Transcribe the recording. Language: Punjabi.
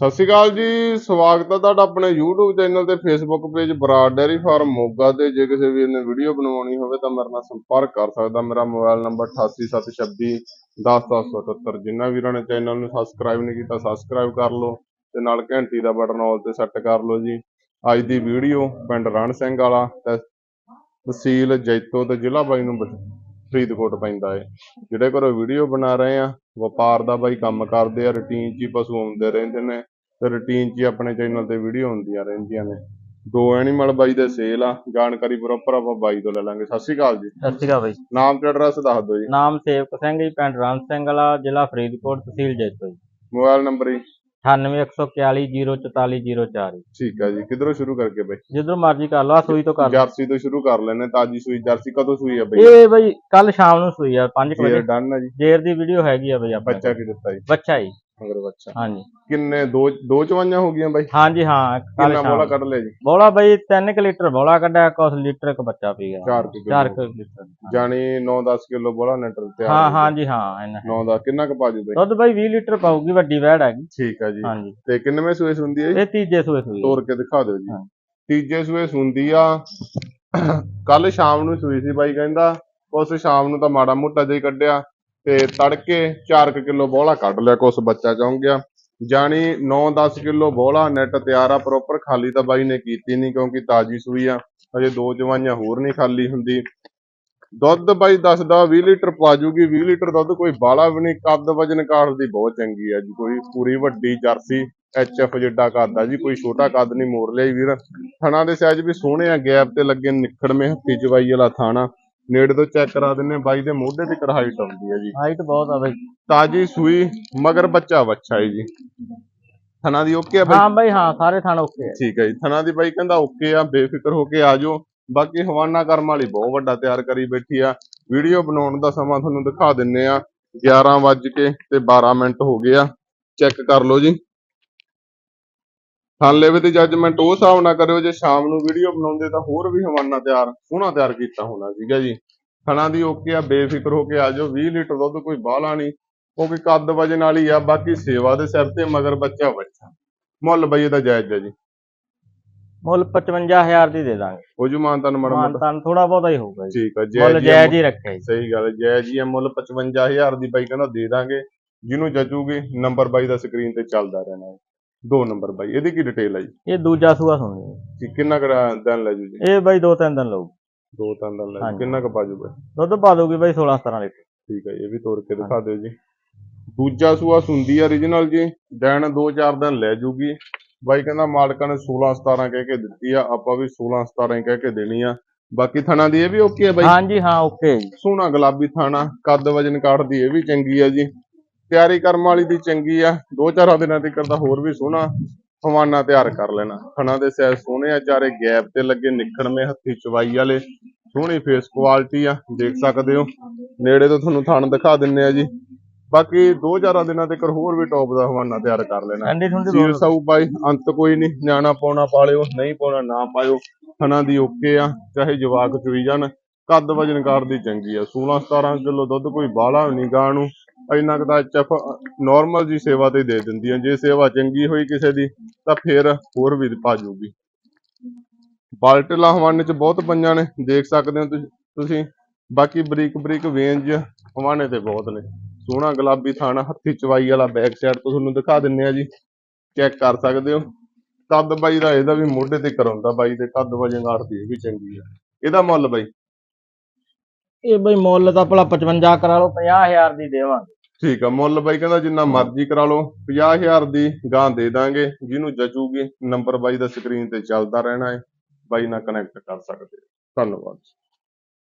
ਸਤਿ ਸ਼੍ਰੀ ਅਕਾਲ ਜੀ, ਸਵਾਗਤ ਹੈ ਤੁਹਾਡਾ ਆਪਣੇ YouTube ਚੈਨਲ ਤੇ Facebook page Brar dairy farm Moga ਤੇ। ਜੇ ਕਿਸੇ ਵੀਰ ਨੇ ਵੀਡੀਓ ਬਣਵਾਉਣੀ ਹੋਵੇ ਤਾਂ ਮੇਰੇ ਨਾਲ ਸੰਪਰਕ ਕਰ ਸਕਦਾ। ਮੇਰਾ ਮੋਬਾਈਲ ਨੰਬਰ 8876 10177 ਜਿਨ੍ਹਾਂ ਵੀਰਾਂ ਨੇ ਚੈਨਲ ਨੂੰ ਸਬਸਕ੍ਰਾਈਬ ਨਹੀਂ ਕੀਤਾ ਸਬਸਕ੍ਰਾਈਬ ਕਰ ਲਓ ਤੇ ਨਾਲ ਘੰਟੀ ਦਾ ਬਟਨ ਆਲ ਤੇ ਸੈੱਟ ਕਰ ਲਓ ਜੀ। ਅੱਜ ਦੀ ਵੀਡੀਓ ਪਿੰਡ ਰਣ ਸਿੰਘ ਵਾਲਾ ਤਹਿਸੀਲ ਜੈਤੋ ਤੇ ਜ਼ਿਲ੍ਹਾ ਬਾਈ ਨੂੰ ਬ- ਫਰੀਦਕੋਟ ਪੈਂਦਾ ਹੈ ਜਿਹੜੇ ਘਰੋਂ ਵੀਡੀਓ ਬਣਾ ਰਹੇ ਆ ਵਪਾਰ ਦਾ ਬਾਈ ਕੰਮ ਕਰਦੇ ਆ ਰੁਟੀਨ 'ਚ ਹੀ ਪਸ਼ੂ ਆਉਂਦੇ ਰਹਿੰਦੇ ਨੇ ਤੇ ਰੁਟੀਨ 'ਚ ਹੀ ਆਪਣੇ ਚੈਨਲ ਤੇ ਵੀਡੀਓ ਹੁੰਦੀਆਂ ਰਹਿੰਦੀਆਂ ਨੇ। ਦੋ ਐਨੀਮਲ ਬਾਈ ਦੇ ਸੇਲ ਆ ਜਾਣਕਾਰੀ ਪ੍ਰੋਪਰ ਆਪਾਂ ਬਾਈ ਤੋਂ ਲੈ ਲਾਂਗੇ। ਸਤਿ ਸ਼੍ਰੀ ਅਕਾਲ ਜੀ। ਸਤਿ ਸ਼੍ਰੀ ਅਕਾਲ ਬਾਈ। ਨਾਮ ਤੇ ਐਡਰੈਸ ਦੱਸ ਦਿਓ ਜੀ। ਨਾਮ ਸੇਵਕ ਸਿੰਘ ਜੀ ਪਿੰਡ ਰਾਮ ਸਿੰਘ ਵਾਲਾ ਜ਼ਿਲ੍ਹਾ ਫਰੀਦਕੋਟ ਤਹਿਸੀਲ ਜੈਤੋ ਜੀ। ਮੋਬਾਈਲ ਨੰਬਰ ਜੀ। 9814404004 ਜੀ ਠੀਕ ਹੈ ਜੀ ਕਿਧਰੋਂ ਸ਼ੁਰੂ ਕਰਕੇ ਬਈ ਜਿੱਧਰੋਂ ਮਰਜ਼ੀ ਕਰ ਲਓ ਆਹ ਸੂਈ ਤੋਂ ਕਰ ਲਓ ਜਰਸੀ ਤੋਂ ਸ਼ੁਰੂ ਕਰ ਲੈਣੇ ਤਾਜੀ ਸੂਈ ਜਰਸੀ ਕਦੋਂ ਸੂਈ ਆ ਬਈ ਇਹ ਬਈ ਕੱਲ ਸ਼ਾਮ ਨੂੰ ਸੂਈ ਆ 5 ਫੇਰ ਵਜੇ ਡਨ ਆ ਜੀ ਜੇਰ ਦੀ ਵੀਡੀਓ ਹੈਗੀ ਆ ਬਈ ਆਪਣੇ ਬੱਚਾ ਕੀ ਦਿੱਤਾ ਜੀ ਬੱਚਾ ਜੀ ਮਗਰ ਬੱਚਾ ਹਾਂਜੀ। ਕਿੰਨੇ? ਦੋ ਦੋ ਚਵਾਈਆਂ ਹੋ ਗਈਆਂ ਬਾਈ? ਹਾਂਜੀ ਹਾਂ ਕੱਲ ਕਿੰਨਾ ਬੋਲਾ ਸ਼ਾਮ। ਕੱਢ ਲਿਆ ਜੀ? ਬੋਲਾ ਬਾਈ 3 ਲੀਟਰ ਬੋਲਾ ਕੱਢਿਆ ਕੁਛ ਲੀਟਰ ਇੱਕ ਬੱਚਾ ਪੀ ਗਿਆ। 4 ਕਿਲੋ। 4 ਲੀਟਰ ਜਾਣੀ 9-10 ਕਿਲੋ ਬੋਲਾ ਨਟਰ ਤਿਆਰ ਹਾਂ ਹਾਂਜੀ ਹਾਂ ਇਹਨਾਂ 9 ਦਾ ਕਿੰਨਾ ਕੁ ਪਾਜੂ ਬਾਈ? ਦੁੱਧ ਬਾਈ 20 ਲੀਟਰ ਪਾਊਗੀ ਵੱਡੀ ਵੈੜ ਹੈਗੀ। ਠੀਕ ਆ ਜੀ। ਹਾਂਜੀ। ਤੇ ਕਿੰਨਵੇਂ ਸੂਏ ਸੁੰਦੀ ਹੈ ਜੀ? ਇਹ ਤੀਜੇ ਸੂਏ ਸੂਈ ਆ। ਤੋੜ ਕੇ ਦਿਖਾ ਦਿਓ ਜੀ। ਹਾਂ। ਤੀਜੇ ਸੂਏ ਸੁੰਦੀ ਆ। ਕੱਲ ਸ਼ਾਮ ਨੂੰ ਸੂਈ ਸੀ ਬਾਈ ਕਹਿੰਦਾ। ਉਸ ਸ਼ਾਮ ਨੂੰ ਤਾਂ ਮਾੜਾ ਮੋਟਾ ਜਿਹਾ ਹੀ ਕੱਢਿਆ। ਤੇ ਤੜਕੇ 4 ਕਿਲੋ ਬੋਲਾ ਕੱਢ ਲਿਆ, ਕੁਛ ਬੱਚਾ ਚਾਹੁੰ ਗਿਆ। ਜਾਣੀ 9-10 ਕਿਲੋ ਬੋਲਾ ਨੈਟ ਤਿਆਰ ਆ ਪ੍ਰੋਪਰ ਖਾਲੀ ਤਾਂ ਬਾਈ ਨੇ ਕੀਤੀ ਨਹੀਂ ਕਿਉਂਕਿ ਤਾਜੀ ਸੂਈ ਆ ਅਜੇ ਦੋ ਜਵਾਈਆਂ ਹੋਰ ਨਹੀਂ ਖਾਲੀ ਹੁੰਦੀ। ਦੁੱਧ ਬਾਈ ਦੱਸਦਾ 20 ਲੀਟਰ ਪਾਜੂਗੀ 20 ਲੀਟਰ ਦੁੱਧ ਕੋਈ ਬਾਲਾ ਵੀ ਨਹੀਂ ਕੱਦ ਵਜਨ ਕਾਠ ਦੀ ਬਹੁਤ ਚੰਗੀ ਆ ਜੀ, ਕੋਈ ਪੂਰੀ ਵੱਡੀ ਜਰਸੀ ਐਚਐਫ ਜਿੱਡਾ ਕੱਦ ਆ ਜੀ, ਕੋਈ ਛੋਟਾ ਕੱਦ ਨਹੀਂ ਮੋੜ ਲਿਆ ਜੀ ਵੀਰ। ਥਣਾ ਦੇ ਸਾਈਜ਼ ਵੀ ਸੋਹਣੇ ਆ, ਗੈਪ ਤੇ ਲੱਗੇ ਨਿਖੜਵੇਂ ਹੱਥੀ ਜਵਾਈ ਵਾਲਾ ਥਾਣਾ। ਨੇੜੇ ਤੋਂ ਚੈੱਕ ਕਰਾ ਦਿੰਨੇ ਬਾਈ ਦੇ ਮੋਢੇ ਤੇ ਹਾਈਟ ਆਉਂਦੀ ਹੈ ਜੀ। ਹਾਈਟ ਬਹੁਤ ਆ ਬਾਈ। ਤਾਜੀ ਸੂਈ ਮਗਰ ਬੱਚਾ ਬੱਚਾ ਹੈ ਜੀ। ਥਣਾ ਦੀ ਓਕੇ ਆ ਬਾਈ? ਹਾਂ ਬਾਈ ਹਾਂ ਸਾਰੇ ਥਾਣ ਓਕੇ ਆ। ਠੀਕ ਹੈ ਜੀ ਥਣਾ ਦੀ ਬਾਈ ਕਹਿੰਦਾ ਓਕੇ ਆ ਬੇਫਿਕਰ ਹੋ ਕੇ ਆ ਜਾਓ। ਬਾਕੀ ਹਵਾਨਾ ਕਰਮ ਵਾਲੀ ਬਹੁਤ ਵੱਡਾ ਤਿਆਰ ਕਰੀ ਬੈਠੀ ਆ। ਵੀਡੀਓ ਬਣਾਉਣ ਦਾ ਸਮਾਂ ਤੁਹਾਨੂੰ ਦਿਖਾ ਦਿੰਨੇ ਆ। 11 ਵੱਜ ਕੇ ਤੇ 12 ਮਿੰਟ ਹੋ ਗਏ ਆ। ਚੈੱਕ ਕਰ ਲਓ ਜੀ। ਥਾਲੇ ਵੀ ਤੇ ਜੱਜਮੈਂਟ ਉਹ ਹਿਸਾਬ ਨਾਲ ਕਰਿਓ ਜੇ ਸ਼ਾਮ ਨੂੰ ਵੀਡੀਓ ਬਣਾਉਂਦੇ ਤਾਂ ਹੋਰ ਵੀ ਹਵਾਨਾ ਤਿਆਰ ਸੋਹਣਾ ਤਿਆਰ ਕੀਤਾ ਹੋਣਾ ਸੀਗਾ ਜੀ। ਥਣਾ ਦੀ ਓਕੇ ਆ ਬੇਫਿਕਰ ਹੋ ਕੇ ਆ ਜਾਓ 20 ਲੀਟਰ ਦੁੱਧ ਕੋਈ ਬਾਹਲਾ ਨਹੀਂ ਕਿਉਂਕਿ ਕੱਦ ਵਜਨ ਵਾਲੀ ਆ ਬਾਕੀ ਸੇਵਾ ਦੇ ਸਿਰ ਤੇ ਮਗਰ ਬੱਚਾ ਬੱਚਾ ਮੁੱਲ ਬਈ ਇਹਦਾ ਜਾਇਜ਼ ਹੈ ਜੀ। ਮੁੱਲ 55000 ਦੀ ਦੇ ਦਾਂਗੇ। ਉਹ ਜੂ ਮਾਨਤਾ ਨੂੰ ਮੜਾ ਮੋਟਾ ਮਾਨਤਾਨ ਥੋੜਾ ਬਹੁਤਾ ਹੀ ਹੋਊਗਾ ਜੀ। ਠੀਕ ਆ ਮੁੱਲ ਜਾਇਜ਼ ਹੀ ਹੀ ਰੱਖਿਆ ਜੀ। ਸਹੀ ਗੱਲ ਹੈ, ਜਾਇਜ਼ ਹੀ ਆ, ਮੁੱਲ 55000 ਦੀ ਬਾਈ ਕਹਿੰਦਾ ਦੇ ਦਾਂਗੇ। ਜਿਹਨੂੰ ਜਚੂਗੀ ਨੰਬਰ ਬਾਈ ਦਾ ਸਕਰੀਨ ਤੇ ਚੱਲਦਾ ਰਹਿਣਾ ਹੈ। ਦੋ ਨੰਬਰ ਬਾਈ ਇਹਦੀ ਕੀ ਡਿਟੇਲ ਹੈ ਜੀ? ਇਹ ਦੂਜਾ ਸੂਆ ਸੁਣਨੀ ਹੈ ਕਿ ਕਿੰਨਾ ਕੁ ਦਿਨ ਲੈ ਜੂ ਜੀ? ਇਹ ਬਾਈ ਦੋ ਤਿੰਨ ਦਿਨ ਲਊ। ਦੋ ਤਿੰਨ ਦਿਨ ਲੈ ਜੂ। ਹਾਂਜੀ। ਕਿੰਨਾ ਕੁ ਪਾਜੂ ਬਾਈ? ਦੁੱਧ ਪਾ ਦੋਗੇ ਬਾਈ 16 17 ਲੀਟਰ। ਠੀਕ ਹੈ ਇਹ ਵੀ ਤੋੜ ਕੇ ਦਿਖਾ ਦਿਓ ਜੀ। ਦੂਜਾ ਸੂਆ ਸੁੰਦੀ ਆ origignal ਜੀ। ਦਿਨ ਦੋ ਚਾਰ ਦਿਨ ਲੈ ਜੂਗੀ। ਬਾਈ ਕਹਿੰਦਾ ਮਾਲਕਾਂ ਨੇ 16 17 ਕਹਿ ਕੇ ਦਿੱਤੀ ਆ ਆਪਾਂ ਵੀ 16 17 ਹੀ ਕਹਿ ਕੇ ਦੇਣੀ ਆ। ਬਾਕੀ ਥਣਾ ਦੀ ਇਹ ਵੀ ਓਕੇ ਆ ਬਾਈ? ਹਾਂਜੀ ਹਾਂ ਓਕੇ ਜੀ। ਸੋਹਣਾ ਗੁਲਾਬੀ ਥਾਣਾ ਕੱਦ ਵਜਨ ਕਾਠ ਦੀ ਇਹ ਵੀ ਚੰਗੀ ਆ ਜੀ। ਤਿਆਰੀ ਕਰਮ ਵਾਲੀ ਦੀ ਚੰਗੀ ਆ। ਦੋ ਚਾਰਾਂ ਦਿਨਾਂ ਤੱਕ ਦਾ ਹੋਰ ਵੀ ਸੋਹਣਾ ਹਵਾਨਾ ਤਿਆਰ ਕਰ ਲੈਣਾ। ਥਣਾ ਦੇ ਸਾਈਜ਼ ਸੋਹਣੇ ਆ ਚਾਰੇ ਗੈਪ ਤੇ ਲੱਗੇ ਨਿਖੜਵੇਂ ਹੱਥੀ ਚਵਾਈ ਵਾਲੇ। ਸੋਹਣੀ ਫੇਸ ਕੁਆਲਿਟੀ ਆ ਦੇਖ ਸਕਦੇ ਹੋ। ਨੇੜੇ ਤੋਂ ਤੁਹਾਨੂੰ ਥਣ ਦਿਖਾ ਦਿੰਨੇ ਆ ਜੀ। ਬਾਕੀ ਦੋ ਚਾਰਾਂ ਦਿਨਾਂ ਤੱਕ ਹੋਰ ਵੀ ਟੌਪ ਦਾ ਹਵਾਨਾ ਤਿਆਰ ਕਰ ਲੈਣਾ। ਸੀਲ ਸਾਊ ਬਾਈ ਅੰਤ ਕੋਈ ਨਹੀਂ। ਨਿਆਣਾ ਪਾਉਣਾ ਪਾਲਿਓ ਨਹੀਂ ਪਾਉਣਾ ਨਾ ਪਾਇਓ। ਥਣਾ ਦੀ ਓਕੇ ਆ ਚਾਹੇ ਜਵਾਕ ਚੁਈ ਜਾਣ। ਕੱਦ ਵਜਨ ਕਾਰ ਦੀ ਚੰਗੀ ਆ। 16 17 ਕਿਲੋ ਦੁੱਧ ਕੋਈ ਬਾਹਲਾ ਨਹੀਂ ਗਾਂ ਨੂੰ। ਇੰਨਾ ਕੁ ਤਾਂ ਐਚਐਫ ਨਾਰਮਲ ਜੀ ਸੇਵਾ ਤੇ ਦੇ ਦਿੰਦੀ ਆ। ਜੇ ਸੇਵਾ ਚੰਗੀ ਹੋਈ ਕਿਸੇ ਦੀ, ਤਾਂ ਫਿਰ ਹੋਰ ਵੀ ਪਾ ਜੂਗੀ। ਬਾਲਟਲਾ ਹਵਾਨੇ ਚ ਬਹੁਤ ਪੰਜਾਂ ਨੇ, ਦੇਖ ਸਕਦੇ ਹੋ ਤੁਸੀਂ। ਬਾਕੀ ਬਰੀਕ ਬਰੀਕ ਵੇਂਜ ਹਵਾਨੇ ਤੇ ਬਹੁਤ ਨੇ। ਸੋਹਣਾ ਗੁਲਾਬੀ ਥਾਣਾ, ਹੱਥੀ ਚਵਾਈ ਵਾਲਾ ਬੈਕ ਸਾਈਡ ਤੋਂ ਤੁਹਾਨੂੰ ਦਿਖਾ ਦਿੰਨੇ ਆ ਜੀ। ਚੈੱਕ ਕਰ ਸਕਦੇ ਹੋ। ਕੱਦ ਬਾਈ ਦਾ ਇਹਦਾ ਵੀ ਮੋਢੇ ਤੇ ਕਰਾਉਂਦਾ ਬਾਈ ਦੇ ਕੱਦ ਵਜੰਗਾਰ ਦੀ ਵੀ ਚੰਗੀ ਆ। ਇਹਦਾ ਮੁੱਲ ਬਾਈ? ਇਹ ਬਾਈ ਮੁੱਲ ਤਾਂ ਭਲਾ 55 ਕਰਾ ਲਓ 50000 ਦੀ ਦੇਵਾਂਗੇ। ਠੀਕ ਆ ਮੁੱਲ ਬਾਈ ਕਹਿੰਦਾ ਜਿੰਨਾ ਮਰਜ਼ੀ ਕਰਾ ਲਓ 50000 ਦੀ ਗਾਂ ਦੇ ਦਾਂਗੇ ਜਿਹਨੂੰ ਜਚੂਗੀ ਨੰਬਰ ਬਾਈ ਦਾ ਸਕਰੀਨ ਤੇ ਚੱਲਦਾ ਰਹਿਣਾ ਹੈ ਬਾਈ ਨਾਲ ਕਨੈਕਟ ਕਰ ਸਕਦੇ ਹੋ ਧੰਨਵਾਦ